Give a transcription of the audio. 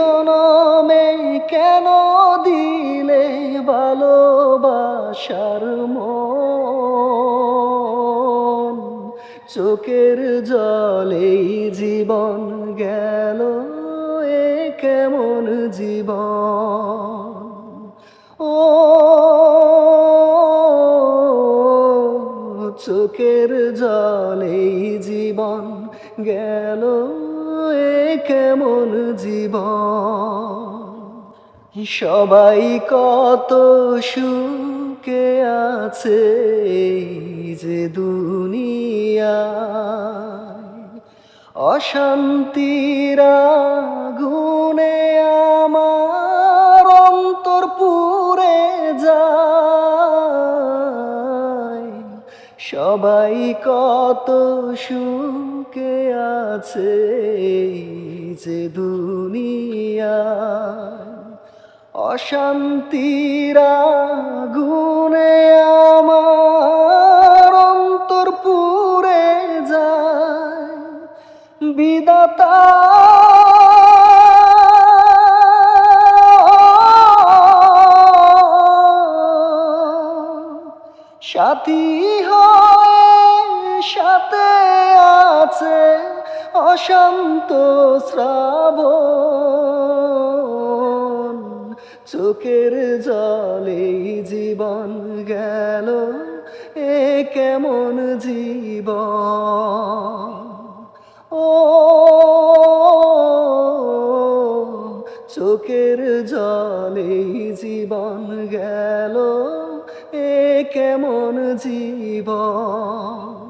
জনমে কেন দিলে ভালোবাসার মন? চোখের জলেই জীবন গেল, এ কেমন জীবন? ও চোখের জলেই জীবন গেল। কেমন জীবন? সবাই কত সুখে আছে যে দুনিয়া অশান্তিরা গুণে আমার অন্তর পুরে যায়। সবাই কত সুখে আছে যে দুনিয়া অশান্তির গুণে আমার অন্তর পুরে যায়। বিদাতা সাথী হয় সাথে আছে। অশান্ত শ্রাবণ, চোখের জলে জীবন গেল, এ কেমন জীবন? ও চোখের জলে জীবন গেল, এ কেমন জীবন?